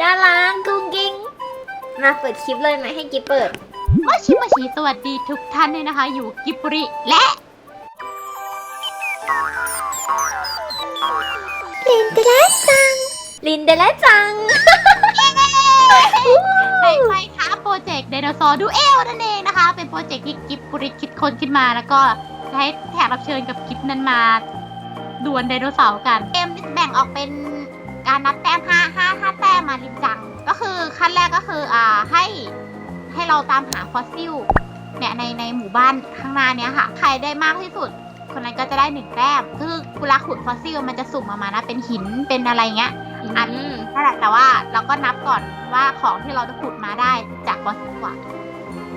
ดารากุ้งกิ้งมาเปิดคลิปเลยไหมให้กิ๊บเปิดมาชิมาชิสวัสดีทุกท่านเลยนะคะ อยู่กิบบุริและลินเดลจัง ลินเดลจังในไฟท้าโปรเจกต์ไดโนเสาร์ดูเอลนั่นเองนะคะ เป็นโปรเจกต์ที่กิบบุริคิดค้นขึ้นมาแล้วก็ให้แขกรับเชิญกับกิบนั้นมาดวลไดโนเสาร์กัน เกมแบ่งออกเป็น การนับแต้ม5 5 5แต้มมาริมจัง ก็คือขั้นแรกก็คืออ่าให้ให้เราตามหาฟอสซิลเนี่ยในในหมู่บ้านข้างหน้าเนี้ยค่ะ ใครได้มากที่สุด คนนั้นก็จะได้หนึ่งแต้มคือเวลาขุดฟอสซิลมันจะสุ่มออกมานะเป็นหินเป็นอะไรเงี้ยอันอืมนั่นแหละแต่ว่าเราก็นับก่อนว่าของที่เราจะขุดมาได้จากฟอสซิลอะ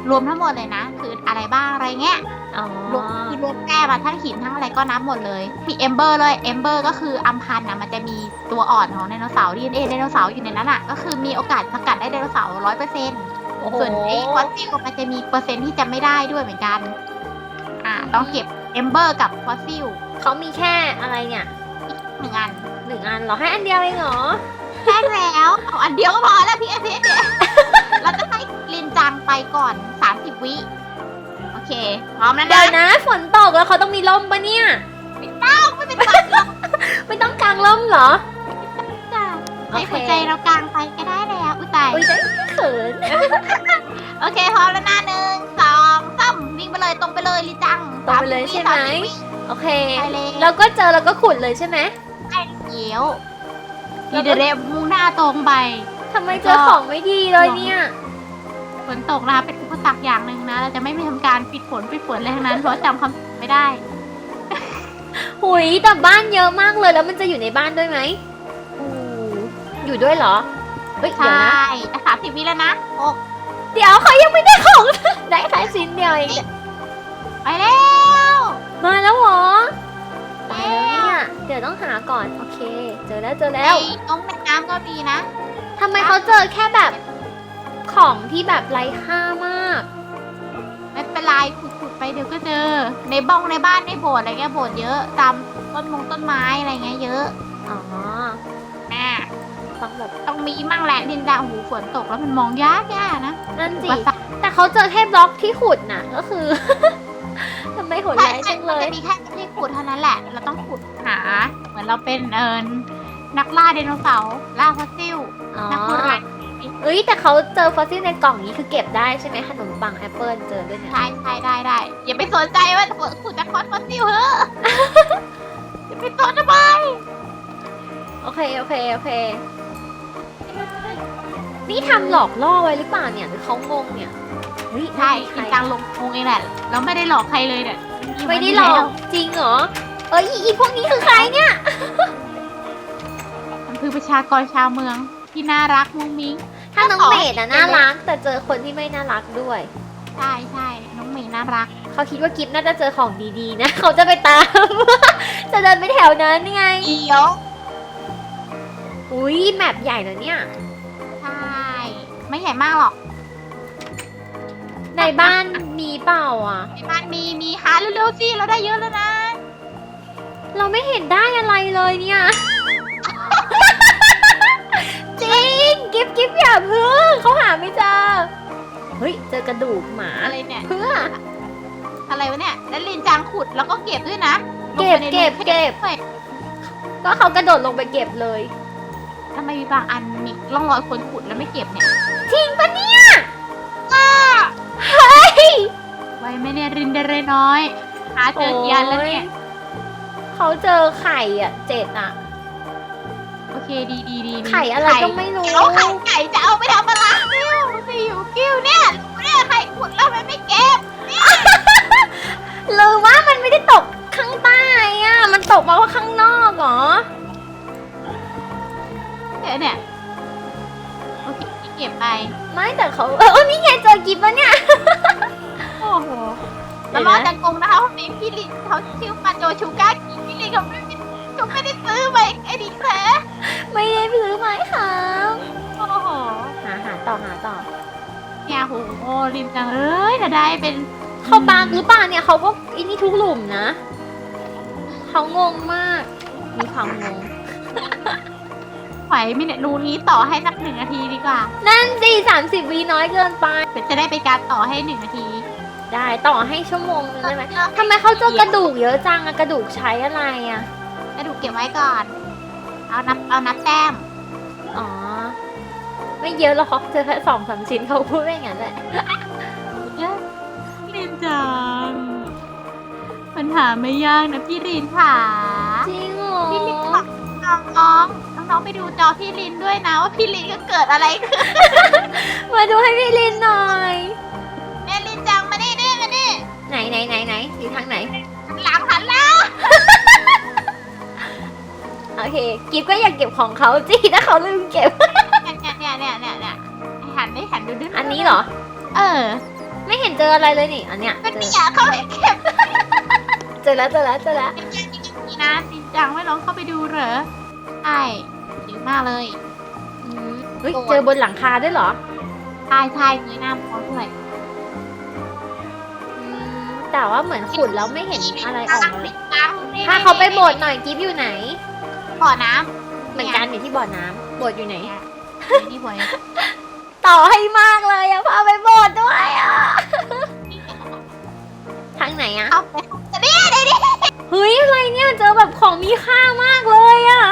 รวมทั้งหมดเลยนะ คืออะไรบ้างอะไรเงี้ย อ๋อรวมคือรวมแต้มอะทั้งหินทั้งอะไรก็นับหมดเลย มีเอมเบอร์เลยเอมเบอร์ก็คืออัมพันธ์อะมันจะมีตัวอ่อนของไดโนเสาร์ดีเอ็นเอไดโนเสาร์อยู่ในนั้นอะก็คือมีโอกาสสกัดได้ไดโนเสาร์ร้อยเปอร์เซ็นต์โอ้โหส่วนไอ้ฟอสซิลมันจะมีเปอร์เซ็นต์ที่จะไม่ได้ด้วยเหมือนกัน อ่า ต้องเก็บเอมเบอร์กับฟอสซิลเขามีแค่อะไรเนี่ยหนึ่งอันหนึ่งอันเหรอให้อันเดียวเองเหรอแค่แล้วเอาอันเดียวก็พอแล้วพี่เอสเนี่ยเราจะให้ลินจังไปก่อน30วิโอ เค พร้อมแล้วเดี๋นะยวนะ ฝนตกแล้วเขาต้องมีร่มปะเนี่ย ไม่ต้องไม่เป็นไรหรอกไม่ต้องกางร่มเหรอจ้ะโอให้เคหัวใจเรากลางไปก็ได้แล้วอุ้ยตาย อุ้ยได้เขินโอเคพร้อมแล้วนะหนึ่งสองสามวิ่งไปเลยตรงไปเลยลินจังตรงไปเลย30ใช่ไหมสาสิบวิโอเค ไปเลยแล้วก็เจอแล้วก็ขุดเลยใช่ไหมใช่เขียวแล้ดีวก็เดเรมุ่งหน้าตรงไป ทำไมเจอของไม่ดีเลยเนี่ย ฝนตกนะคะเป็นอุปสรรคอย่างหนึ่งนะ เราจะไม่มีทำการปิดฝนปิดฝนอะไรทั้งนั้น เพราะจำคำสั่งไม่ได้ หุยแต่บ้านเยอะมากเลยแล้วมันจะอยู่ในบ้านด้วยไหมอูอยู่ด้วยเหรอเฮ้ยใชเดี๋ยวนะ่แต่สามสิบวิแล้วนะหกเดี๋ยวเขายังไม่ได้ของ ได้แค่ชิ้นเดียวเองไปแล้วมาแล้วเหรอตายแล้วเนี่ยเดี๋ยวต้องหาก่อนโอเค เจอแล้วเจอในแล้วน้องแม่น้ำก็มีนะทำไมเขาเจอแค่แบบ ของที่แบบไร้ค่ามาก ไม่เป็นไรขุดๆไปเดี๋ยวก็เจอ ในบ้องในบ้านในโบสถ์อะไรเงี้ยโบสถ์เยอะตามต้นมงต้นไม้อะไรเงี้ยเยอะอ๋อแม่ต้องแบบต้องมีมั่งแหละดินดาหูฝนตกแล้วมันมองยากยากนะนั่นสิอุปสรรคแต่เขาเจอแค่บล็อกที่ขุดน่ะก็คือทำไมโหดใช่ร้ายใช่จังมัเลนยจะมีแค่ที่ขุดเท่านั้นแหละ เราต้องขุดหา เหมือนเราเป็นเอินนักล่าไดโนเสาร์ล่าฟอสซิลอ๋อนักขุดไรเอ้ ยแต่เขาเจอฟอสซิลในกล่องนี้คือเก็บได้ใช่ไหมขนมปังแอปเปิลเจอด้วยนะใช่ใช่ได้ได้อย่าไปสนใจว่าขุดจะคอสฟอสซิลเฮ้อะอย่าไปสนทำไมโอเคโอเคโอเค นี่ทำหลอกล่อไว้หรือเปล่าเนี่ยหรือเขางงเนี่ยเฮ้ยใช่ใคจรริงจังลงงเองแหละเราไม่ได้หลอกใครเลยเนี่ยไม่ได้หลอกจริงเหรอเอ้ยอีอีพวกนี้คือใครเนี่ยมันคือประชากรชาวเมืองที่น่ารักมุ้งมิ้ง ถ้าน้องเมดอะน่ารักแต่เจอคนที่ไม่น่ารักด้วย ใช่ใช่น้องเมย์น่ารัก เขาคิดว่ากิฟน่าจะเจอของดีๆนะ เขาจะไปตาม จะเดินไปแถวนั้นไงเอียวอุ้ยแมปใหญ่เลยเนี่ย ใช่ ไม่ใหญ่มากหรอก ในบ้านมีเปล่าอะ ในบ้านมีมีหาเร็วๆสิเราได้เยอะแล้วนะ เราไม่เห็นได้อะไรเลยเนี่ย จริง กิฟกิฟอย่าเพิ่งเขาหาไม่เจอ เฮ้ย เจอกระดูกหมาอะไรเนี่ย เพื่อ อะไรวะเนี่ยแล้วลินจางขุดแล้วก็เก็บด้วยนะเก็บลงไปในเก็บรูเก็บ ด้วยก็เขากระโดดลงไปเก็บเลย ทำไมมีบางอันมีร่องรอยคนขุดแล้วไม่เก็บเนี่ยจริงปะเนี่ยไว้ไหม่เนี่ยรินเดเรน้อย หาเจอกี่อันแล้วเนี่ยเขาเจอไข่อะเจ็ดอะโอ เคดีดีดีดีไข่อะไรก็ไม่รู้เอาไข่ไก่จะเอาไปทำอะไรกิ้วสิอยู่กิ้วเนี่ยเนี่ยไข่ขุดแล้วมันไม่เก็บหรือว่ามันไม่ได้ตกข้างใต้อะมันตกมาว่าข้างนอกเหรอเนี่ยเนี่ยโอเคเก็บไปไม่แต่เขาเออนี่ไงเจอกิฟต์แล้วเนี่ยโอ้โหแล้วรอจังกงนะคะวันนี้พี่ลินเขาชื่อมาโจชูก้ากิพี่ลินเขาไม่ ได้เขาไม่ได้ซื้อไปไอ้ดิแท้ไม่ได้ซื้อไหมครับโอ้โหหาหาต่อหาต่อ เนี่ยโหริมจังเอ้ยจะได้เป็นเขาบางหรือเปล่าเนี่ยเขาก็อินี่ทุกหลุมนะเขางงมาก มีความงงขไหวไหมเนี่ยรูนี้ต่อให้สักหนึ่งนาทีดีกว่านั่นสิสามสิบวีน้อยเกินไปจะได้เป็นการต่อให้หนึ่งนาทีได้ต่อให้ชั่วโมงนึงได้ไหมทำไมเขาเจอกระดูกเยอะจังอะกระดูกใช้อะไรอะ กระดูกเก็บไว้ก่อน เอานับเอานับแต้ม อ๋อ ไม่เยอะหรอกเจอแค่สองสามชิ้นเขาพูดไม่งั้นแหละลินจังปัญหาไม่ยากนะพี่ลินค่ะจริงเหรอพี่ลินบอกน้องๆน้องๆไปดูจอพี่ลินด้วยนะว่าพี่ลินก็เกิดอะไรขึ้น มาดูให้พี่ลิน กิฟก็อยากเก็บของเขาจีถ้าเขาลืมเก็บ เนี่ยเนี่ยเนี่ยเนี่ยเนี่ยหันได้หันดูดิอันนี้เหรอ เออไม่เห็นเจออะไรเลยนี่ อันเนี้ยมันเจไม่ออยากเข้าไปเก็บเจอแล้วเจอแล้วเจอแล้วจริงจริงๆนะลินจังไม่ลองเข้าไปดูเหรอใช่ดีมากเลยอืมเฮ้ยเจอบนหลังคาด้วยเหรอใช่ใช่เงยหน้ามองด้วยอืมแต่ว่าเหมือนขุดแล้วไม่เห็นอะไรออกมาเลยตังถ้าเขาไปโบสถ์หน่อยกิฟอยู่ไหน บ่อน้ำเหมือนกันอยู่ที่บ่อน้ำโบสถ์อยู่ไหน เนี่ยนี่บ่อยต่อให้มากเลยอะพาไปโบสถ์ด้วยอะทางไหนอะเข้าไปจะนี่เดี๋ยวนี้เฮ้ยอะไรเนี่ยเจอแบบของมีค่ามากเลยอะ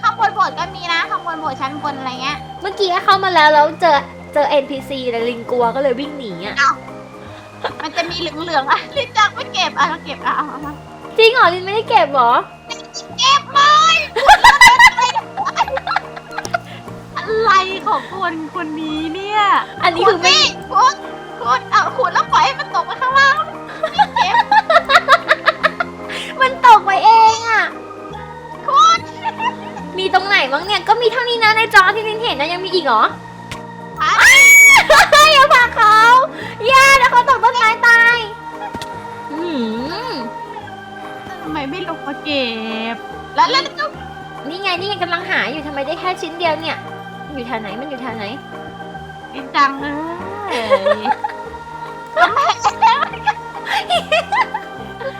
ข้างบนโบสถ์ก็มีนะข้างบนโบสถ์ชั้นบนอะไรเงี้ย เมื่อกี้เข้ามาแล้วแล้วเจอเจอ NPC แต่ลิงกลัวก็เลยวิ่งหนีอะมันจะมีเหลืองๆอะลินจังไม่เก็บอะเราเก็บอะเอาเอาเอาจริงเหรอลินไม่ได้เก็บเหรอเก็บ อะไรของคนคนนี้เนี่ย อันนี้คือไม่ขุดขุดเอาขุดแล้วปล่อยให้มันตกไปข้างล่างไม่เก็บมันตกไปเองอะขุดมีตรงไหนบ้างเนี่ย ก็มีเท่านี้นะในจอที่ลินเห็นนะยังมีอีกเหรออะอย่าพาเขาอย่าเดี๋ยวเขาตกต้นไม้ตายอืมทำไมไม่ลงมาเก็บ แล้วแล้วจะนี่ไงนี่ไงกำลังหาอยู่ทำไมได้แค่ชิ้นเดียวเนี่ย อยู่แถวไหนมันอยู่แถวไหนลินจังเลยทำไม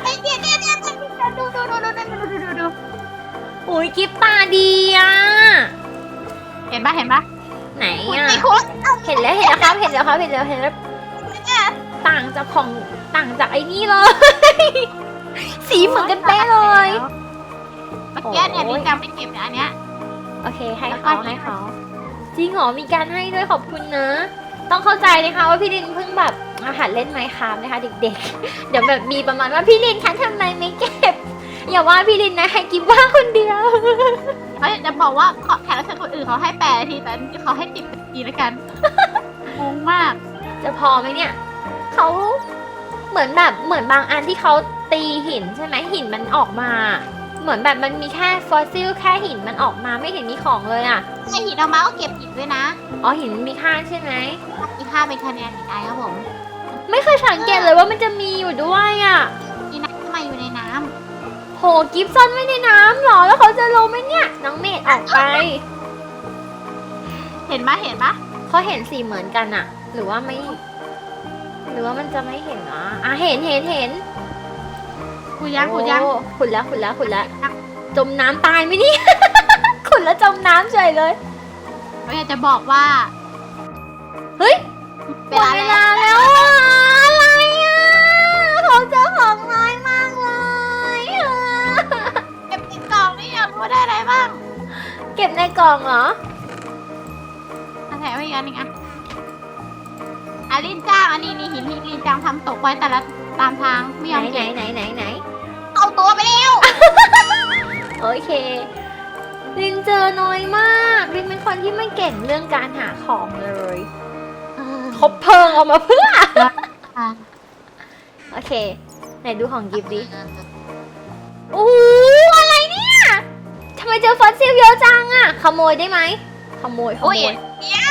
ไอ้เนี่ยเนี่ยเนี่ยดูดูดูดูดูดูดูดูดูอุ้ยกิฟตาดีอะเห็นปะเห็นปะไหนขุดอะสิขุดเห็นแล้วเห็นแล้วครับเห็นแล้วครับเห็นแล้วเห็นแล้วเนี่ยต่างจากของต่างจากไอ้นี่เลย สีเหมือนกันเป๊ะเลยเมื่อกี้เนี่ยลินจังไม่เก็บนะอันเนี้ยโอเคให้แล้วก็เขาให้เขา จริงเหรอมีการให้ด้วยขอบคุณนะ ต้องเข้าใจนะคะว่าพี่ลินเพิ่งแบบอาหัดเล่นไมค์ครับนะคะ เด็กๆ เดี๋ยวแบบมีประมาณว่าพี่ลินคะทำไมไม่เก็บ อย่าว่าพี่ลินนะให้กิฟว่าคนเดียวเขาอยากจะบอกว่าขอแขกรับเชิญคนอื่นเขาให้แปดนาทีแต่อันนี้เขาให้สิบนาทีแล้วกันงงมาก จะพอไหมเนี่ยเขาเหมือนแบบเหมือนบางอันที่เขาตีหินใช่ไหมหินมันออกมา เหมือนแบบมันมีแค่ฟอสซิลแค่หินมันออกมาไม่เห็นมีของเลยอะ ไอหินเอามาก็เก็บหินด้วยนะอ๋อหินมีค่าใช่ไหมมีค่าเป็นคะแนนหินไอครับผมไม่เคยสังเกตเลยว่ามันจะมีอยู่ด้วยอะมีน้ำมาอยู่ในน้ำโหกิฟซ่อนไว้ในน้ำเหรอแล้วเขาจะลงไหมเนี่ย น้องเมดออกไปเห็นปะเห็นปะเขาเห็นสีเหมือนกันอะหรือว่าไม่ หรือว่ามันจะไม่เห็นนะอะเห็นเห็นเห็น ขุดยังขุดยัง โอ้ขุดแล้วขุดแล้วขุดแล้ว จมน้ำตายไหมเนี่ย ขุดแล้วจมน้ำเฉยเลย เราอยากจะบอกว่า เฮ้ยเวหมดลาเวแล้ลาวแล้วอะอะไรอะเขาเจอของน้อยมากเลยอะเก็บติดกล่องนี่อยากรู้ว่าได้อะไรบ้างเก็บในกล่องเหรออาแถมไปอีกอันหนึงอะอาลินจ้างอันนี้นี่หินที่ลินจ้างทำตกไว้แต่ละตามทางไม่ยไหนอมไหนเก็บไหนไหนไหนเอา ตัวไปเร็วโอเคลินเจอน้อยมากลินเป็นคนที่ไม่เก่งเรื่องการหาของเลยคบเพลิงเอามาเพื่อ อะโอเค ไหนดูของกิฟต์ดิโอ้โหอะไรเนี่ยทำไมเจอฟอสซิลเยอะจังอะขโมยได้ไหมขโมยขโอ้ยโมยเนี่ย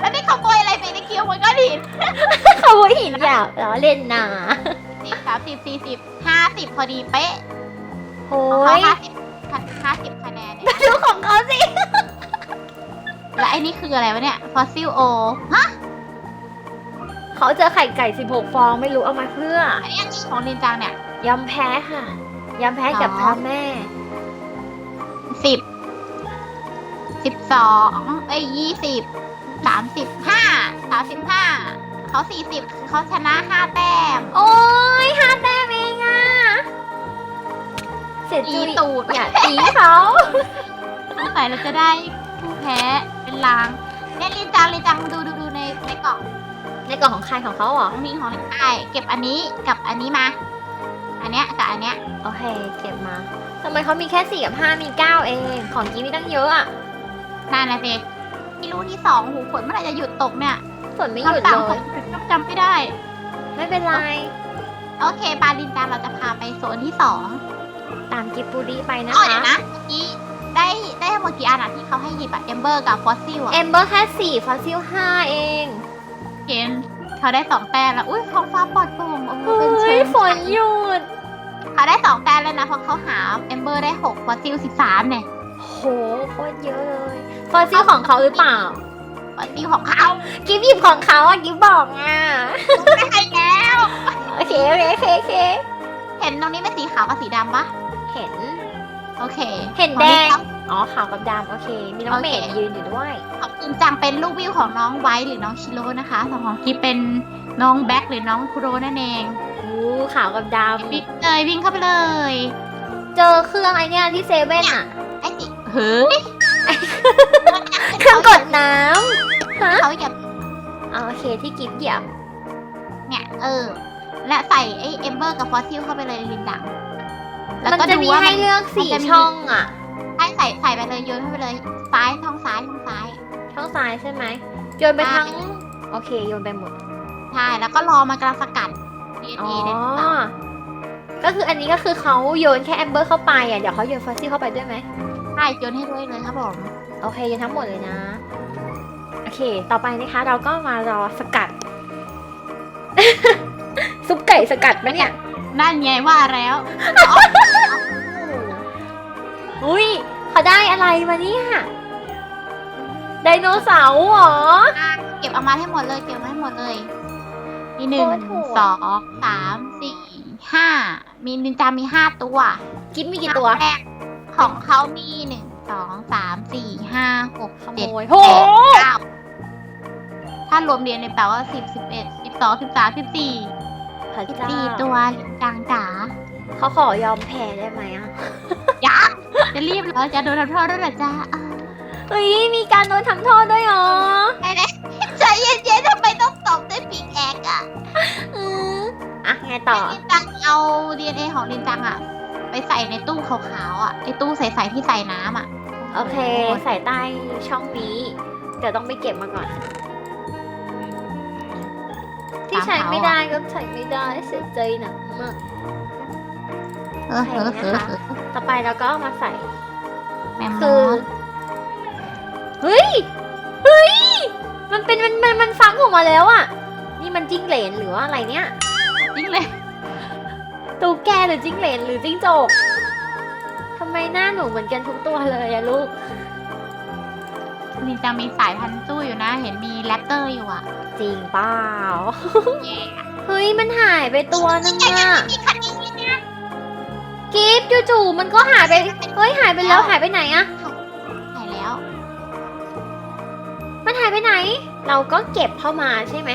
แล้วนี่ขโมยอะไรไปในเคียวมันก็หินขโมยหินอย่าล้อเล่นนะ สิบสามสิบสี่สิบห้าสิบพอดีเป๊ะโอ้ของเขายห้าสิบห้าสิบคะแนนเนี่ยดูของเขาสิ แล้วไอ้นี่คืออะไรวะเนี่ยฟอสซิลโอฮะเขาเจอไข่ไก่ 16 ฟองไม่รู้เอามาเพื่อ อันนี้อันนี้ของลินจังเนี่ยยอมแพ้ค่ะยอมแพ้กับอ๋อพ่อแม่สิบสิบสองเอ้ยยี่สิบสามสิบห้าสามสิบห้าเขาสี่สิบ เขาชนะห้าแต้ม โอ้ยห้าแต้มเองอะเสียตีจุยตูดอย่าตีเขาสงสัยเราจะได้ผู้แพ้เป็นลางเนี่ยลินจังลินจังดูดูดูในในกล่องในกล่องของใครของเขาเหรอของนี้ของลินใช่เก็บอันนี้กับอันนี้มา อันเนี้ยกับอันเนี้ยโอเค เก็บมาทำไมเขามีแค่สี่กับห้ามีเก้าเอง ของกีมีตั้งเยอะอะนั่นนะสิ ที่รู้ที่สองหูฝนเมื่อไหร่จะหยุดตกเนี่ยฝนไม่หยุดคำสั่เลงยผมจำไม่ได้ ไม่เป็นไร โอเคปาลินจังเราจะพาไปโซนที่สองตามกิบปุริไปนะอ๋อคะเดี๋ยวนะเมื่อกี้ได้ได้ทั้งหมดกี่อันอะที่เขาให้หยิบอะเอมเบอร์กับฟอสซิลอะเอมเบอร์แค่สี่ฟอสซิลห้าเองเกณฑ์เขาได้สองแต้มแล้วอุ้ยท้องฟ้าปลอดโปร่งโอ้โหเฮ้เป็นเชิยงฝนหยุด เขาได้สองแต้มแล้วนะเพราะเขาหาเอมเบอร์ได้หกฟอสซิลสิบสามเนี่ยโหโคตรเยอะเลยฟอสซิลของเขาหรือเปล่าฟอสซิลของเขากิฟหยิบของเขาอะกิฟบอกอะไม่ให้แล้ว โอเคโอเคโอเคโอเคเห็นตรงนี้เป็นสีขาวกับสีดำปะเห็น โอเคเห็นของแดงเขาอ๋อขาวกับดำโอเค มีน้องโอเมเคดยืนอยู่ด้วยของจินจังเป็นลูกวิวของน้องไวท์หรือน้องชิโร่นะคะส่วนของกิฟเป็นน้องแบ็คหรือน้องคุโรนั่นเองอู้ขาวกับดวิ่งเลยวิ่งเข้าไปเลยำเจอเครื่องไอเนี้ยที่เซเว่นอะไอ้สิ เฮ้ยเครื่องกดน้ำฮะเขาอย่าอ๋อโอเคที่กิฟเหยียบเนี่ย เออ และใส่ไอ้เอมเบอร์กับฟอสซิลเข้าไปเลยลินดังแล้วมันก็จะดูมีว่าให้มันเลือกสี่มันจะมีช่องอะให้ใส่ใส่ไปเลยโยนเข้าไปเลยซ้ายท้องซ้ายท้องซ้าย ช่องซ้ายใช่ไหมโยนไปใช่ ทั้ง โอเคโยนไปหมดใช่แล้วก็รอมันกำลังสกัดอ๋อ DNA ได้หรือเปล่าก็คืออันนี้ก็คือเขาโยนแค่แอมเบอร์เข้าไปอะเดี๋ยวเขาโยนฟอสซิลเข้าไปด้วยไหม ใช่โยนให้ด้วยเลยครับผมโอเคโยนทั้งหมดเลยนะ โอเค ต่อไปนะคะ เราก็มารอสกัด ซุปไก่สกัดไหมเนี่ย นั่นไงว่าแล้วอุ้ยเขาได้อะไรมาเนี่ยไดโนเสาร์เหรอ อะเก็บเอามาให้หมดเลย เก็บมาให้หมดเลย มีหนึ่งโคตรโหด สองสามสี่ห้ามีนินจามีห้าตัว กิฟมีกี่ตัว แรก ของเขามีหนึ่งสองสามสี่ห้าหกขโมเจ็ดยแปโหดเก้าถ้ารวมเรียนในแปลว่าสิบสิบเอ็ดสิบสองสิบสามสิบสี่พระสิบเจ้าสี่ตัวจางจ๋าเขาขอยอมแพ้ได้ไหมอะยักษ์จะรีบเหรอจะโดนทำโทษด้วยเหรอจ๊ะอ่าเฮ้ยมีการโดนทำโทษด้วยเหรอไอ้เนี่ยใจเย็นๆทำไมต้องตบด้วยปิกแอกอะอืมอะไงต่อ ลินจังเอา DNA ของลินจังอะ ไปใส่ในตู้ขาวๆอะไอตู้ใสๆที่ใส่น้ำอะโอเค ใส่ใต้ช่องนี้ เดี๋ยวต้องไปเก็บมาก่อน ที่ใช้ไม่ได้ก็ใช้ไม่ได้เสียใจหนักมากเออเออเออเออต่อไปเราก็เอามาใส่แมมมคืออสเฮ้ยเฮ้ยมันเป็นมันมันมันฟังออกมาแล้วอะนี่มันจิ้งเหลนหรือว่าอะไรเนี่ยจริงเลย ตูแกหรือจิ้งเหลนหรือจิ้งจกทำไมหน้าหนูเหมือนกันทุกตัวเลยอะลูกลินจังมีสายพันธุ์สู้อยู่นะ เห็นมีแรปเตอร์อยู่อะจริงเปล่า แย่เฮ้ยมันหายไปตัวนึงอะมีคันนี้เนี่ยกิฟต์จู่ๆมันก็หายไป เฮ้ยหายไปแล้วหายไปไหนอะหายแล้ว มันหายไปไหน เราก็เก็บเข้ามาใช่ไหม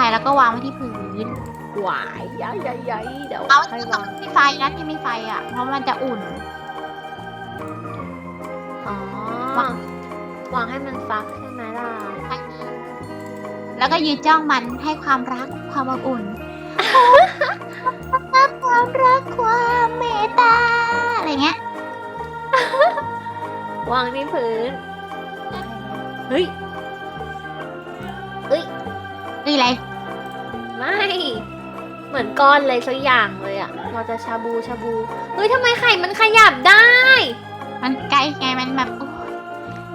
หายแล้วก็วางไว้ที่พื้นหวายย้ายย้ายย้ายเดี๋ยวเอาให้ที่วางมีไฟนะที่มีไฟอะ เพราะมันจะอุ่น อ๋อวางวางให้มันฟักใช่ไหมล่ะแล้วก็ยืนจ้องมันให้ความรักความอบอุ่น ความรักความเมตตาอะไรเงี้ย วางที่พื้น เฮ้ย เฮ้ย นี่อะไรไม่ เหมือนก้อนอะไรสักอย่างเลยอะเราจะชาบูชาบู เฮ้ยทำไมไข่มันขยับได้ มันไกลไงมันแบบโอ๊ย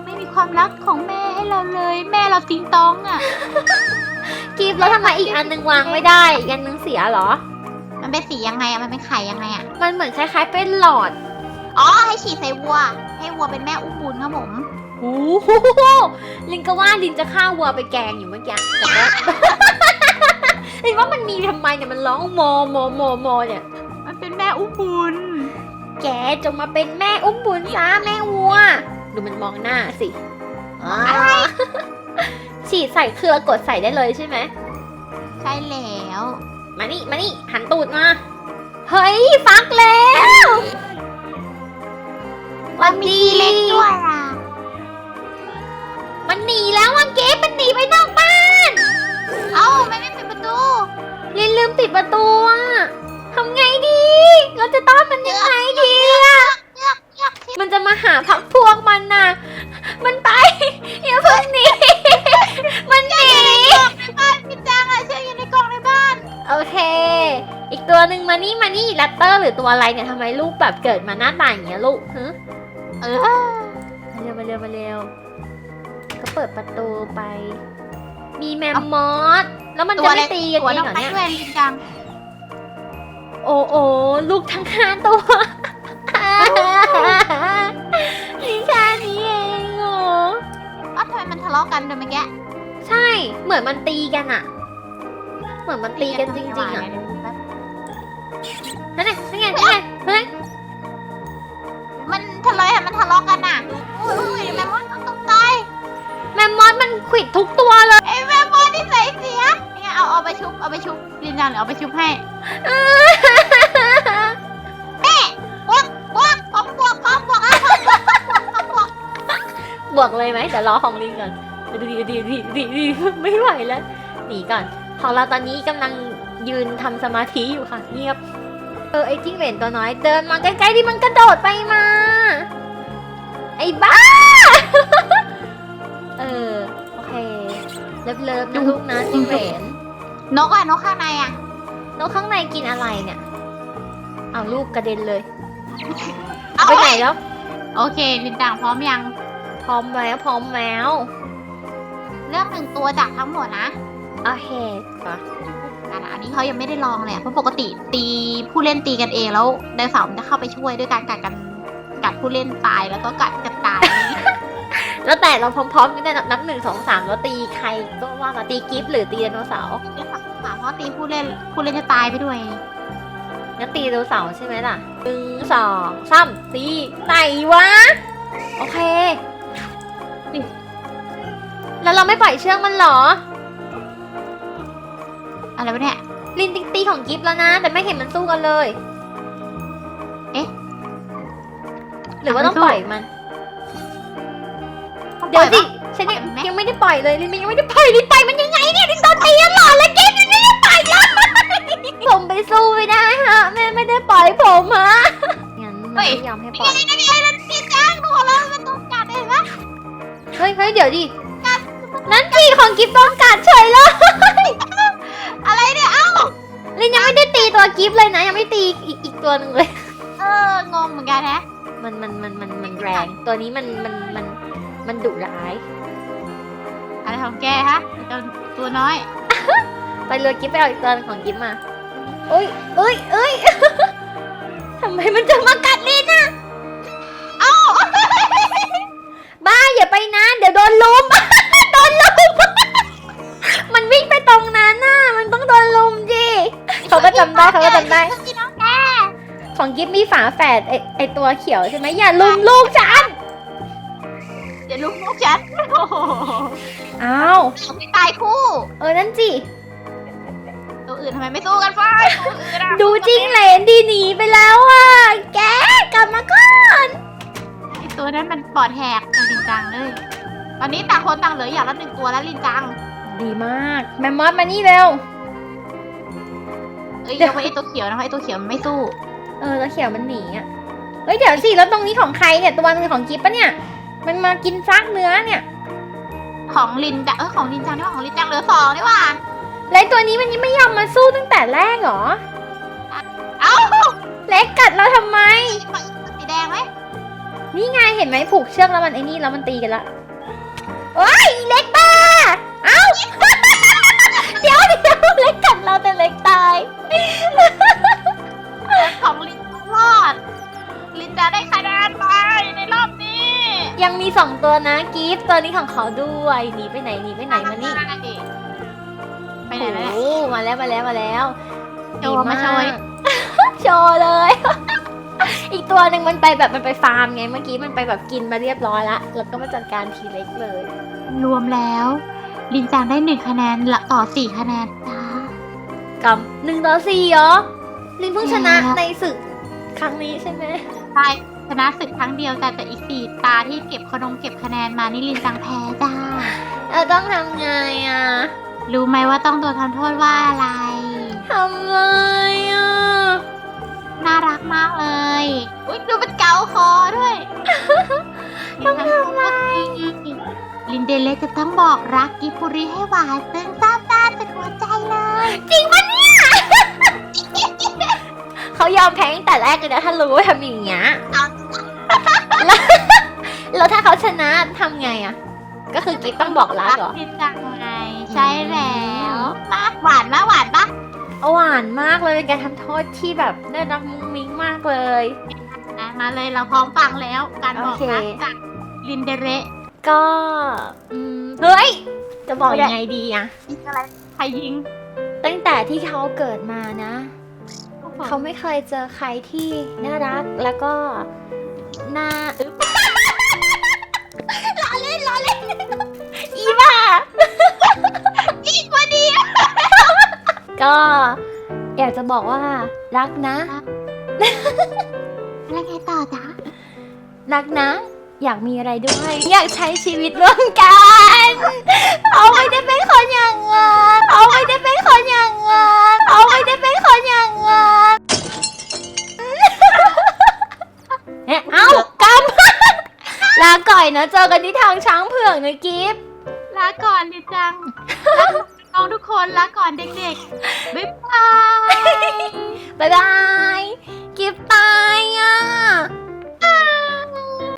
ไม่มีความรักของแม่ให้เราเลย แม่เราติงตองอะ กีบแล้วทำไมอีกอันนึงวางไม่ได้ อีกอันนึงเสียเหรอ มันเป็นสียังไงอะมันเป็นไข่ยังไงอะมันเหมือนคล้ายๆเป็นหลอด อ๋อให้ฉีดใส่วัว ให้วัวเป็นแม่อุ้มบุญครับผม โอ้โหลินก็ว่าลินจะฆ่าวัวไปแกงอยู่เมื่อกี้แต่ว่า ลินว่ามันมีทำไมเนี่ยมันร้องโมโมโมโมเนี่ย มันเป็นแม่อุ้มบุญ แกจงมาเป็นแม่อุ้มบุญซะแม่วัว ดูมันมองหน้าสิอ๋อฉีดใส่เครือกดใส่ได้เลยใช่ไหมใช่แล้ว มานี่มานี่หันตูดมา เฮ้ย ฟักแล้วมันมีเล็กด้วยอะ ตอร์หรือตัวอะไรเนี่ยทำไมลูกแบบเกิดมาหน้าตาอย่างเงี้ยลูกฮะเออมาเร็วมาเร็วมาเร็วก็เปิดประตูไป มีแมมมอสแล้วมันตัจะวอะไรไม่ตีกันตัวเองน้องเหรอไปเนี่ยด้วยลินจังโอ้โอ้ลูกทั้งห้าตัวนี่แค่นี้เองโอ้อ้าวทำไมมันทะเลาะกันเดี๋ยวเมื่อกี้ใช่ เหมือนมันตีกันอะเหมือนมันตีกันจริงๆอะ ลยไหมเดี๋ยวรอของลิงก่อนดีดีดีดีดีดีไม่ไหวแล้วหนีก่อน ของเราตอนนี้กำลังยืนทำสมาธิอยู่ค่ะ เงียบ เออไอ้จิ้งเหลนตัวน้อยเดินมาใกล้ๆที่มันกระโดดไปมา ไอ้บ้า เออโอเคเลิฟเลิฟๆนะลูกนะจิ้งเหลนนกอะนกข้างในอะนกข้างในกินอะไรเนี่ย เอาลูกกระเด็นเลยเอาไปไหนแล้ว โอเคลินจังพร้อมยัง พร้อมแล้วพร้อมแล้วเลือกหนึ่งตัวจากทั้งหมดนะโอเคปะกันอันนี้เขายังไม่ได้ลองเลยอะเพราะปกติตีผู้เล่นตีกันเองแล้วไดโนเสาร์มันจะเข้าไปช่วยด้วยการกัดกันกัดผู้เล่นตายแล้วก็กัดกระจาย แล้วแต่เราพร้อมๆกันได้นับหนึ่งสองสามแล้วตีใครก็ว่ามาตีกิฟต์หรือตีไดโนเสาร์เรื่องสามเพราะตีผู้เล่นผู้เล่นจะตายไปด้วยงั้นตีไดโนเสาร์ใช่ไหมล่ะหนึ่งสองสามตีไหนวะ โอเคนี่ แล้วเราไม่ปล่อยเชือกมันเหรอ อะไรวะเนี่ย ลินตีตีของกิฟต์แล้วนะ แต่ไม่เห็นมันสู้กันเลย เอ๊ะ หรือว่าต้องไม่สู้ปล่อยมันต้องปเดี๋ล่ยอวยสิปะฉันยังปล่อยมันไหมยังไม่ได้ปล่อยเลยลินยังไม่ได้ปล่อยลินปล่อยมันยังไงเนี่ยลินโดนตีตลอดเลยเกมยังไม่ได้ปล่อยเลยผมไปสู้ไม่ได้ฮะแม่ไม่ได้ปล่อยผมฮะงั้นมันไม่ยอมให้ปล่อยนี่นี่นี่นี่นี่จ้างดูของเราเป็นตัวกัดเองนะเฮ้ยเฮ้ยเดี๋ยวดิ นั่นจีของกิฟต์ต้องการเฉยเลย อะไรเนี่ย เอ้า ลินยังไม่ได้ตีตัวกิฟต์เลยนะ ยังไม่ตีอีกอีกตัวหนึ่งเลย เอองงเหมือนกันแฮะมันมันมันมันมันแรง ตัวนี้มันมันมันมันดุร้าย อะไรของแกฮะตัวตัวน้อย ไปเลยกิฟต์ไปเอาอีกตัวหนึ่งของกิฟต์มาเอ้ยเอ้ยเอ้ยทำไมมันจะมากัดลินอะเอ้าบ้าอย่าไปนะ เดี๋ยวโดนลุม ตรงนั้นน่ะมันต้องโดนลุมดิเขาก็จำได้เขาก็จำได้พี่น้องแกของกิฟมีฝาแฝดไอไอตัวเขียวใช่ไหมอย่าลุมลูกฉันเดี๋ยวลูกลูกฉันโอ้โหอ้าวไม่ตายคู่ เออนั่นจิตัวอื่นทำไมไม่สู้กันฟ้าตัวอื่นอะดูจริงเหลนดีหนีไปแล้วอะแกกลับมาก่อนไอตัวนั้นมันปอดแหกกับลินจังเลย ตอนนี้ต่างคนต่างเหลืออย่างละหนึ่งตัวแล้วลินจัง ดีมาก แมมมอสมานี่เร็ว เอ้ยเดี๋ยยวกเว้นไอตัวเขียวนะคะไอตัวเขียวมันไม่สู้เออแล้วเขียวมันหนีอะเฮ้ยเดี๋ยวสิแล้วตรงนี้ของใครเนี่ยตัวนึงของกิฟปะเนี่ย มันมากินซากเนื้อเนี่ย ของลินจังเออของลินจังนี่หว่าของลินจังเหลือสองนี่หว่าแล้วไอ้ตัวนี้มันยังไม่ยอมมาสู้ตั้งแต่แรกเหรอ เอ้าเล็กกัดเราทำไมสีแดงไหมนี่ไงเห็นไหมผูกเชือกแล้วมันไอ้นี่แล้วมันตีกันละโอ้ย เล็กกัดเราแต่เล็กตาย ของลินรอด ลินจะได้คะแนนไปในรอบนี้ยังมีสองตัวนะกิฟต์ตัวนี้ของเขาด้วยหนีไปไหนหนีไปไหนมานี่ไปไหนแล้วเนี่ยโอ้มาแล้วมาแล้วมาแล้วโชว์มาโชว์ดีกโชว์เลย อีกตัวหนึ่งมันไปแบบมันไปฟาร์มไงเมื่อกี้มันไปแบบกินมาเรียบร้อยละแล้วก็มาจัดการทีเล็กเลย รวมแล้ว ลินจังได้หนึ่งคะแนนละต่อสี่คะแนนจ้า กับหนึ่งต่อสี่เหรอลินเพิ่งชนะใช่ในศึกครั้งนี้ใช่ไหมใช่ชนะศึกครั้งเดียวแต่แต่อีกสี่ตาที่เก็บขนมเก็บคะแนนมานี่ลินจังแพ้จ้าเราต้องทำไงอะ รู้ไหมว่าต้องโดนทำโทษว่าอะไรทำไงอะ น่ารักมากเลยอุ้ยดูเป็นเกาคอด้วยต้องทำไมลินเดเลจะต้องบอกรักกิปุริให้หวานซึ้งซาบซ่านเป็นหัวใจเลย จริงปะเนี่ย เขายอมแพ้ตั้งแต่แรกเลยนะถ้ารู้ว่าทำอย่างเงี้ยแล้วแล้วถ้าเขาชนะทำไงอะ ก็คือกิ๊บต้องบอกรักเหรอลินจังไง ใช่แล้วมากหวานมากหวานปะหวานมากเลยเป็นการทำโทษที่แบบน่ารักมุ้งมิ้งมากเลยอะมาเลยเราพร้อมฟังแล้ว การบอกโอเครักจากลินเดเรก็อืมเฮ้ย จะบอกยังไงดีอะยิงอะไรใครยิงตั้งแต่ที่เขาเกิดมานะ เขาไม่เคยเจอใครที่น่ารักแล้วก็น่าอึ๊บล้อเล่นล้อเล่นอีบ้ายิงกว่าดีก็อยากจะบอกว่ารักนะ แล้วไงต่อจ๊ะรักนะ อยากมีอะไรด้วย อยากใช้ชีวิตร่วมกันเขาไม่ได้เป็นคนอย่างงั้นเขาไม่ได้เป็นคนอย่างงั้นเขาไม่ได้เป็นคนอย่างงั้นเอ๊ะเอ้ากำลาก่อยนะเจอกันที่ทางช้างเผือกนะกิฟลาก่อนลินจังลาก่อนน้องทุกคนลาก่อนเด็กๆบ๊ายบายบายบายกิฟตายอะ